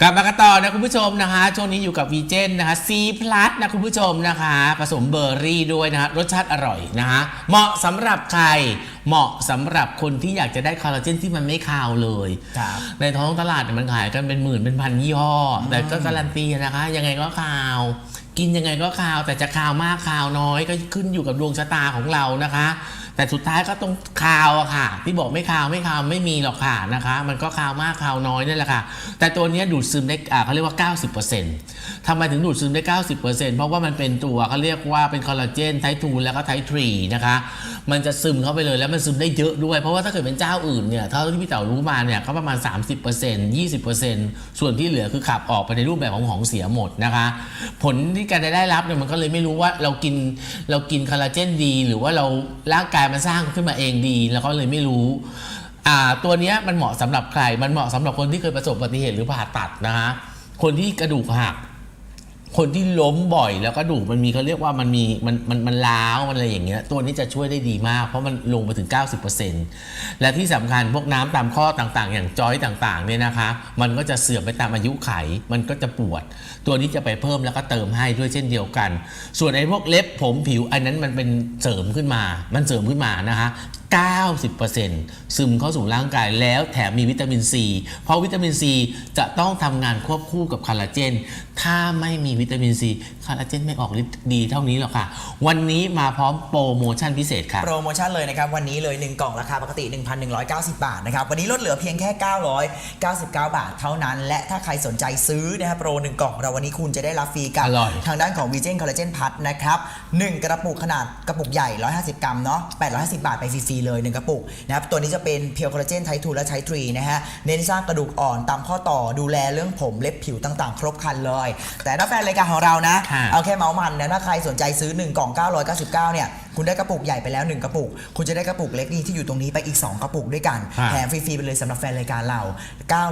กลับมากันต่อนะคุณผู้ชมนะคะ ช่วงนี้อยู่กับวีเจนนะคะ C+ นะคุณผู้ชมนะคะ ผสมเบอร์รี่ด้วยนะคะรสชาติอร่อยนะคะเหมาะสำหรับใคร เหมาะสำหรับคนที่อยากจะได้คอลลาเจนที่มันไม่คาวเลย ครับในท้องตลาดเนี่ยมันขายกันเป็นหมื่นเป็นพันยี่ห้ออแต่ก็การันตีนะคะ ยังไงก็คาว กินยังไงก็คาว แต่จะคาวมากคาวน้อยก็ขึ้นอยู่กับดวงชะตาของเรานะคะ แต่สุดท้ายก็ต้องคาวอะค่ะ ที่บอกไม่คาวไม่คาวไม่มีหรอกค่ะนะคะ มันก็คาวมากคาวน้อยนั่แหละค่ะ แต่ตัวนี้ดูดซึมได้เขาเรียกว่า 90%ทำไมถึงดูดซึมได้ 90%เพราะว่ามันเป็นตัวเขาเรียกว่าเป็นคอลลาเจนไททูแล้วก็ไททรีนะคะ มันจะซึมเข้าไปเลยแล้วมันซึมได้เยอะด้วย เพราะว่าถ้าเกิดเป็นเจ้าอื่นเนี่ยเท่าที่พี่เต๋ารู้มาเนี่ยก็ประมาณ 30% 20%ส่วนที่เหลือคือขับออกไปในรูปแบบของของเสียหมดนะคะ ผลที่การได้รับเนี่ยมันก็เลยไม่รู้ว่าเรากินเรากินคอลลาเจนดี หรือว่าเราร่างกายมันสร้างขึ้นมาเองดี แล้วก็เลยไม่รู้ตัวนี้มันเหมาะสำหรับใคร มันเหมาะสำหรับคนที่เคยประสบอุบัติเหตุหรือผ่าตัดนะคะคนที่กระดูกหัก คนที่ล้มบ่อยแล้วก็ดูกมันมีเขาเรียกว่ามันมีมันมันมันล้าวมันอะไรอย่างเงี้ยตัวนี้จะช่วยได้ดีมาก เพราะมันลงไปถึง 90%และที่สำคัญพวกน้ำตามข้อต่างๆ อย่างจอยต่างๆเนี่ยนะคะ มันก็จะเสื่อมไปตามอายุไข มันก็จะปวด ตัวนี้จะไปเพิ่มแล้วก็เติมให้ด้วยเช่นเดียวกัน ส่วนไอ้พวกเล็บผมผิวอันนั้นมันเป็นเสริมขึ้นมา มันเสริมขึ้นมานะคะ90%ซึมเข้าสู่ร่างกายแล้วแถมมีวิตามินซีเพราะวิตามินซีจะต้องทำงานควบคู่กับคอลลาเจน ถ้าไม่มีวิตามินซีคอลลาเจนไม่ออกฤทธิ์ดีเท่านี้หรอกค่ะ วันนี้มาพร้อมโปรโมชั่นพิเศษค่ะ โปรโมชั่นเลยนะครับ วันนี้เลย 1 กล่องราคาปกติ 1,190 บาทนะครับ วันนี้ลดเหลือเพียงแค่ 999 บาทเท่านั้น และถ้าใครสนใจซื้อนะครับโปร 1 กล่องเราวันนี้คุณจะได้รับฟรีกับอร่อย ทางด้านของวีเจนคอลลาเจนพัทนะครับ1กระปุกขนาดกระปุกใหญ่ 150 กรัมเนาะ850 บาทไปฟรีๆเลย1กระปุกนะครับตัวนี้จะเป็นเพียวคอลลาเจนไททูและไททรีนะฮะเน้นสร้างกระดูกอ่อนตามข้อต่อดูแลเรื่องผมเล็บผิวต่างๆ ครบครันเลย แต่ถ้าแฟนรายการของเรานะค่ะเอาแค่เมาส์มันนะถ้าใครสนใจซื้อ 1 กล่อง 999 เนี่ย คุณได้กระปุกใหญ่ไปแล้ว 1 กระปุก คุณจะได้กระปุกเล็กนี่ที่อยู่ตรงนี้ไปอีก 2 กระปุกด้วยกันค่ะแถมฟรีๆไปเลยสำหรับแฟนรายการเรา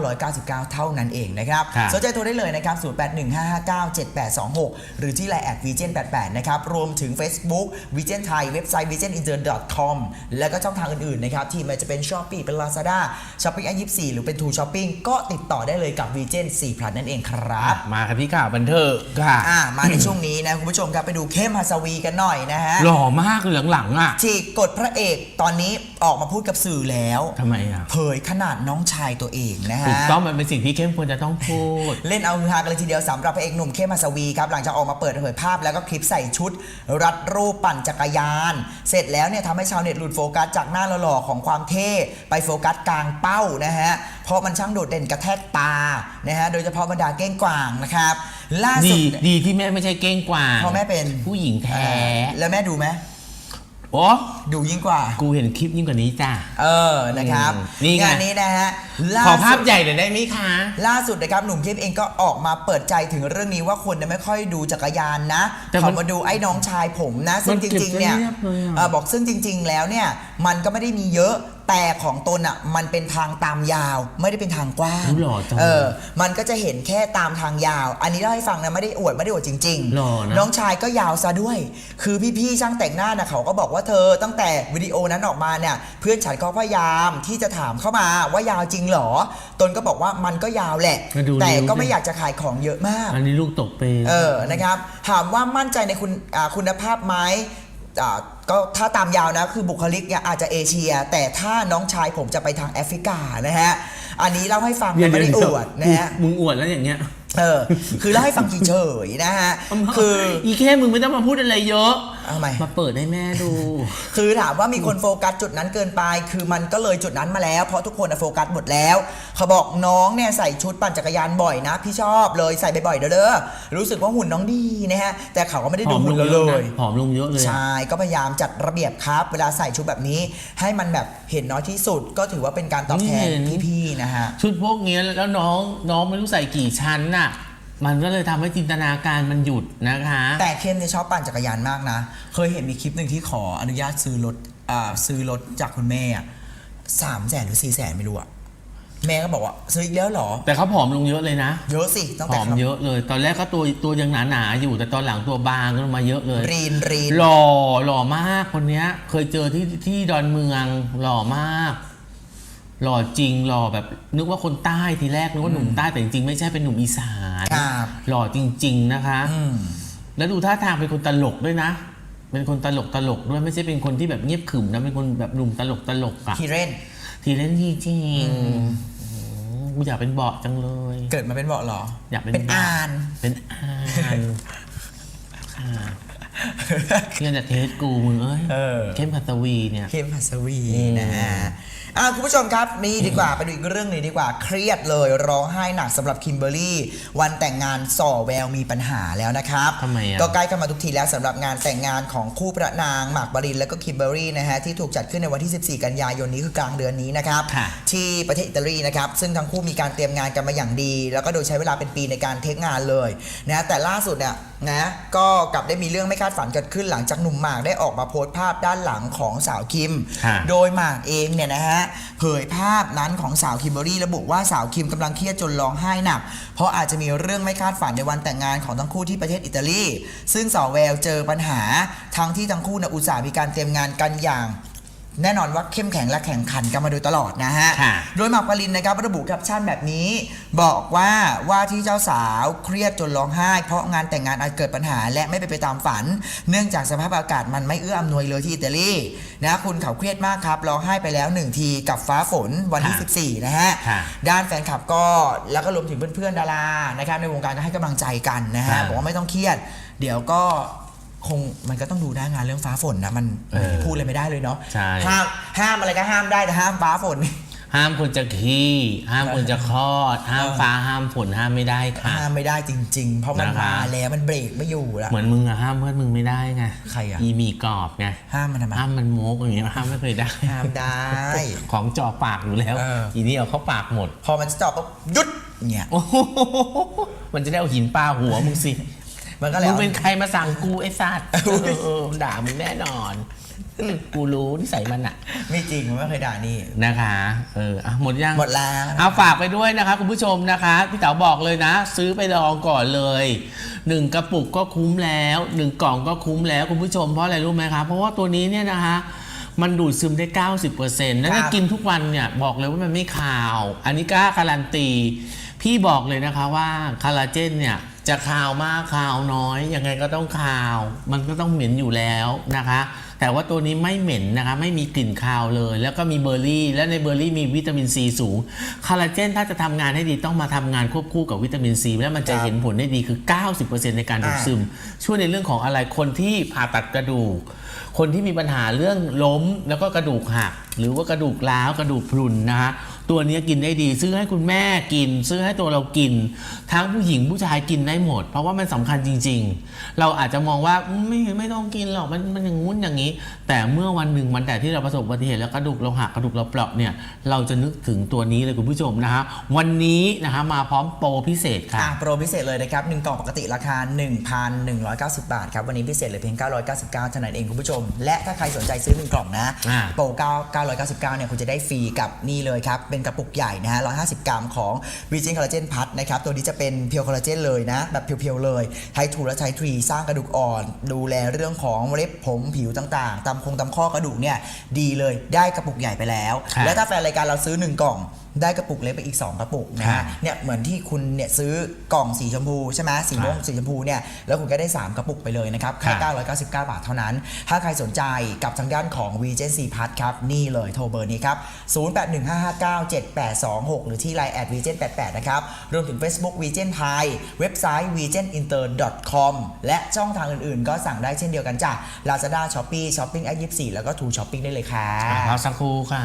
999 เท่านั้นเองนะครับค่ะสนใจโทรได้เลยนะครับ0815597826 หรือที่ไลน์แอด v i g e n 88นะครับรวมถึง Facebook v i g e n Thai เว็บไซต์ v i g e n i n t e r com แล้วก็ช่องทางอื่นๆนะครับที่ไมันจะเป็น Shopee เป็น Lazada Shopping 24หรือเป็น True Shopping ก็ติดต่อได้เลยกับ v i g e n 4 Plus นั่นเองครับ มากันที่ข่าวบันเทิงค่ะ อ่ามาในช่วงนี้นะ คุณผู้ชมครับ ไปดูเข้มฮัสวีกันหน่อยนะฮะ หล่อมากเหลืองหลังอะฉีกกฎพระเอกตอนนี้ออกมาพูดกับสื่อแล้ว ทำไมอะเผยขนาดน้องชายตัวเองนะฮะ ถูกต้องมันเป็นสิ่งที่เข้มควรจะต้องพูด เล่นเอาฮือฮากันเลยทีเดียวสำหรับพระเอกหนุ่มเข้มฮัสวีครับหลังจากออกมาเปิดเผยภาพแล้วก็คลิปใส่ชุด รัดรูปปั่นจักรยาน เสร็จแล้วเนี่ยทำให้ชาวเน็ตหลุดโฟกัสจากหน้าหล่อๆของความเท่ไปโฟกัสกลางเป้านะฮะเพราะมันช่างโดดเด่นกระแทกตานะฮะโดยเฉพาะบรรดาเก้งกวางนะครับล่าสุดีดดีที่แม่ไม่ใช่เก้งกวางเพราะแม่เป็น ผู้หญิงแท้ แล้วแม่ดูไหม โอ้ดูยิ่งกว่า กูเห็นคลิปยิ่งกว่านี้จ้าเออนะครับอืมนี่ไง งานนี้นะฮะล่ขอภาพสุดใหญ่หน่อยได้ไหมคะ ล่าสุดนะครับหนุ่มเข้มเองก็ออกมาเปิดใจถึงเรื่องนี้ว่าคนเนี่ยไม่ค่อยดูจักรยานนะแต่มันเขามาดูไอ้น้องชายผมนะ ซึ่งมันจเก็บริงๆเนี่ยไว้เรียบเลยอะ เออบอกซึ่งจริง ๆ แล้วเนี่ยมันก็ไม่ได้มีเยอะแต่ของตนอะมันเป็นทางตามยาวไม่ได้เป็นทางกว้างอุ๊ยหล่อจังเออ มันก็จะเห็นแค่ตามทางยาว อันนี้เล่าให้ฟังนะไม่ได้อวดไม่ได้อวดจริงหล่อนะ น้องชายก็ยาวซะด้วย คือพี่ๆช่างแต่งหน้านะเขาก็บอกว่าเธอตั้งแต่วิดีโอนั้นออกมาเนี่ยเพื่อนฉันก็พยายามที่จะถามเข้ามาว่ายาวจริงเหรอ ตนก็บอกว่ามันก็ยาวแหละ มาดูแต่นิ้วก็ไม่สิอยากจะขายของเยอะมาก อันนี้ลูกตกเป็นเออ นะครับ ถามว่ามั่นใจในคุณอ่าคุณภาพไหม อ่าก็ถ้าตามยาวนะคือบุคลิกเนี่ยอาจจะเอเชีย แต่ถ้าน้องชายผมจะไปทางแอฟริกานะฮะอันนี้เล่าให้ฟังนะไม่ได้อวดนะฮะมึงอวดแล้วอย่างเงี้ยเออคือเล่าให้ฟังเฉยๆนะฮะคืออีแค่มึงไม่ต้องมาพูดอะไรเยอะ ทำไมมาเปิดให้แม่ดู คือถามว่ามีคนโฟกัสจุดนั้นเกินไป คือมันก็เลยจุดนั้นมาแล้ว เพราะทุกคนน่ะโฟกัสหมดแล้ว เขาบอกน้องเนี่ยใส่ชุดปั่นจักรยานบ่อยนะ พี่ชอบเลยใส่บ่อยๆเด้อๆรู้สึกว่าหุ่นน้องดีนะฮะ แต่เขาก็ไม่ได้ผดูอมลหุ่งนเราเยเลอะยนะผอมลงเยอะเลยอะใช่ ก็พยายามจัดระเบียบครับ เวลาใส่ชุดแบบนี้ ให้มันแบบเห็นน้อยที่สุด ก็ถือว่าเป็นการตอบแทนไม่เห็นพี่ๆนะฮะ ชุดพวกเนี้ยแล้วน้องน้องไม่รู้ใส่กี่ชั้นน่ะ มันก็เลยทำให้จินตนาการมันหยุดนะคะ แต่เข้มเนี่ยชอบปั่นจักรยานมากนะ เคยเห็นมีคลิปหนึ่งที่ขออนุญาตซื้อรถอ่าซื้อรถจากคุณแม่สามแสนหรือสี่แสนไม่รู้อะแม่ก็บอกว่า ซื้ออีกแล้วเหรอ แต่เขาผอมลงเยอะเลยนะ เยอะสิตั้งผแต่อมเยอะเลย ตอนแรกก็ตัวตัวยังหนาๆอยู่ แต่ตอนหลังตัวบางลงมาเยอะเลย รีนรีน หล่อหล่อมากคนเนี้ย เคยเจอที่ที่ดอนเมืองหล่อมาก หล่อจริงหล่อแบบนึกว่าคนใต้ทีแรกนึกว่าหนุ่มใต้แต่จริงๆไม่ใช่เป็นหนุ่มอีสานครับหล่อจริง ๆนะคะอืมแล้วดูท่าทางเป็นคนตลกด้วยนะ เป็นคนตลกตลกด้วยไม่ใช่เป็นคนที่แบบเงียบขรึมนะเป็นคนแบบหนุ่มตลกตลกอะทีเร่นทีเล่นจริงๆกูอยากเป็นเบาะจังเลย เกิดมาเป็นเบาะเหรอ อยากเป็นเป็นบาอ่าน เป็นอ่านค่ะ เนี่ยแต่เทสกูมึงเอ้ยเออ เข้มพัตวีเนี่ย เข้มหัสวีอืมนะฮะอะคุณผู้ชมครับนี่ดีกว่าไปดูอีกเรื่องหนึงดีกว่าเครียดเลยร้องไห้หนักสำหรับคิมเบอร์รี่ วันแต่งงานส่อแววมีปัญหาแล้วนะครับทำไมอะ ก็ใกล้เข้ามาทุกทีแล้วสำหรับงานแต่งงานของคู่พระนางหมากปรินและก็คิมเบอร์รี่นะฮะที่ถูกจัดขึ้นในวันที่ 14 กันยายนนี้คือกลางเดือนนี้นะครับ ค่ะที่ประเทศอิตาลีนะครับ ซึ่งทั้งคู่มีการเตรียมงานกันมาอย่างดี แล้วก็โดยใช้เวลาเป็นปีในการเทคงานเลยนะแต่ล่าสุดเนี่ยนะก็กลับได้มีเรื่องไม่คาดฝันเกิดขึ้นหลังจากหนุ่มหมากได้ออกมาโพสต์ภาพด้านหลังของสาวคิมค่ะโดยหมากเองเนี่ยนะฮะเผยภาพนั้นของสาวคิมเบอรรี่ระบุว่าสาวคิมกำลังเครียดจนร้องไห้หนัก เพราะอาจจะมีเรื่องไม่คาดฝันในวันแต่งงานของทั้งคู่ที่ประเทศอิตาลี ซึ่งสาวแววเจอปัญหาทั้งที่ทั้งคู่เนยอุตส่าห์มีการเตรียมงานกันอย่าง แน่นอนว่าเข้มแข็งและแข่งขันกันมาโดยตลอดนะฮะ ค่ะโดยหมากปรินนะครับระบุแคปชั่นแบบนี้ บอกว่าว่าที่เจ้าสาวเครียดจนร้องไห้ เพราะงานแต่งงานอาจเกิดปัญหา และไม่เป็นไปตามฝัน เนื่องจากสภาพอากาศมันไม่เอื้ออำนวยเลยที่อิตาลีนะคุณเขาเครียดมากครับร้องไห้ไปแล้วหนึ่งทีกับฟ้าฝนวันที่ค่ะ 14นะฮะ ค่ะ ด้านแฟนคลับก็แล้วก็รวมถึงเพื่อนๆดารานะครับในวงการก็ให้กำลังใจกันนะฮะค่ะบอกว่าไม่ต้องเครียด เดี๋ยวก็ คงมันก็ต้องดูหน้างานเรื่องฟ้าฝนนะมันเออพูดเลยไม่ได้เลยเนาะใช่ ห้ามห้ามอะไรก็ห้ามได้แต่ห้ามฟ้าฝน ห้ามคนจะขี้ ห้ามคนจะคลอด ห้ามฟ้าห้ามฝนห้ามไม่ได้ค่ะ ห้ามไม่ได้จริง ๆ เพราะมันนะคะ มาแล้วมันเบรกไม่อยู่ละ เหมือนมึงอะห้ามเพื่อนมึงไม่ได้ไงใครอะ อีหมีกรอบไงห้ามมันทำไมห้ามมันโมกอย่างเงี้ยห้ามไม่เคยได้ ห้ามได้ ของจ่อปากอยู่แล้ว เอออีนี่เอาเข้าปากหมด พอมันจะจอบปุ๊บหยุดเนี่ย โอ้โหมันจะได้เอาหินปาหัวมึงสิ มันก็แล้มึวงเป็นใครมาสั่งกูไอ้สัตว์เออเออด่ามึงแน่นอนอืมกูรู้นิสัยมันอะไม่จริงมันไม่เคยด่านี่ นะคะเอออะหมดยัง หมดแล้ว เอาฝากไปด้วยนะคะคุณผู้ชมนะคะ พี่เต๋าบอกเลยนะ ซื้อไปลองก่อนเลยหนึ่งกระปุกก็คุ้มแล้วหนึ่งกล่องก็คุ้มแล้วคุณผู้ชมเพราะอะไรรู้ไหมคะเพราะว่าตัวนี้เนี่ยนะคะมันดูดซึมได้ 90%แล้วถ้าครับกินทุกวันเนี่ยบอกเลยว่ามันไม่ขาว อันนี้กล้าการันตี พี่บอกเลยนะคะว่าคอลลาเจนเนี่ย จะขาวมากขาวน้อย ยังไงก็ต้องขาว มันก็ต้องเหม็นอยู่แล้วนะคะ แต่ว่าตัวนี้ไม่เหม็นนะคะ ไม่มีกลิ่นคาวเลย แล้วก็มีเบอร์รี่ และในเบอร์รี่มีวิตามินซีสูง คอลลาเจนถ้าจะทำงานให้ดีต้องมาทำงานควบคู่กับวิตามินซีแล้วมันจะครับเห็นผลได้ดีคือ 90%ในการดูดซึม ช่วยในเรื่องของอะไร คนที่ผ่าตัดกระดูก คนที่มีปัญหาเรื่องล้ม แล้วก็กระดูกหัก หรือว่ากระดูกร้าวกระดูกพรุนนะคะ ตัวเนี้ยกินได้ดี ซื้อให้คุณแม่กิน ซื้อให้ตัวเรากิน ทั้งผู้หญิงผู้ชายกินได้หมด เพราะว่ามันสำคัญจริง ๆ เราอาจจะมองว่าอืมไม่ไม่ต้องกินหรอกมันมันอย่างงู้นอย่างนี้ แต่เมื่อวันหนึ่งมันแต่ที่เราประสบอุบัติเหตุแล้วกระดูกเราหักกระดูกเราเปราะเนี่ยเราจะนึกถึงตัวนี้เลยคุณผู้ชมนะคะวันนี้นะคะมาพร้อมโปรพิเศษค่ะอะโปรพิเศษเลยนะครับหนึ่งกล่องปกติราคา 1,190 บาทครับวันนี้พิเศษเหลยเพียง 999เท่านั้นเองคุณผู้ชม และถ้าใครสนใจซื้อ1กล่องนะอ่าโปร9 999เนี่ยคุณจะได้ฟรีกับนี่เลยครับเป็นกระปุกใหญ่นะฮะ 150 กรัมของวีจินคอลลาเจนพัทนะครับ ตัวนี้จะเป็นเพียวคอลลาเจนเลยนะ แบบเพียวๆเลยไททูและไททรีสร้างกระดูกอ่อน ดูแลเรื่องของเล็บผมผิวต่างๆตามคงตามข้อกระดูกเนี่ยดีเลยได้กระปุกใหญ่ไปแล้วครับและถ้าแฟนรายการเราซื้อ 1 กล่อง ได้กระปุกเล็กไปอีก 2 กระปุกนะครัฮะบเนี่ยเหมือนที่คุณเนี่ยซื้อกล่องสีชมพูใช่ไหมสีม่วงครับสีชมพูเนี่ยแล้วคุณก็ได้ 3 กระปุกไปเลยนะครับแค่ครับ999 บาทเท่านั้น ถ้าใครสนใจกับทางด้านของ v g c p a s ครับนี่เลยโทรเบอร์นี้ครับ 0815597826 หรือที่ Line แอด v g n 88นะครับรวมถึง Facebook v g n Thai เว็บไซต์ v g n inter com และช่องทางอื่นๆ ก็สั่งได้เช่นเดียวกันจ้ะ Lazada Shopee Shopping App 24แล้วก็ True Shopping ได้เลยค่ะอะพักสักครู่ค่ะ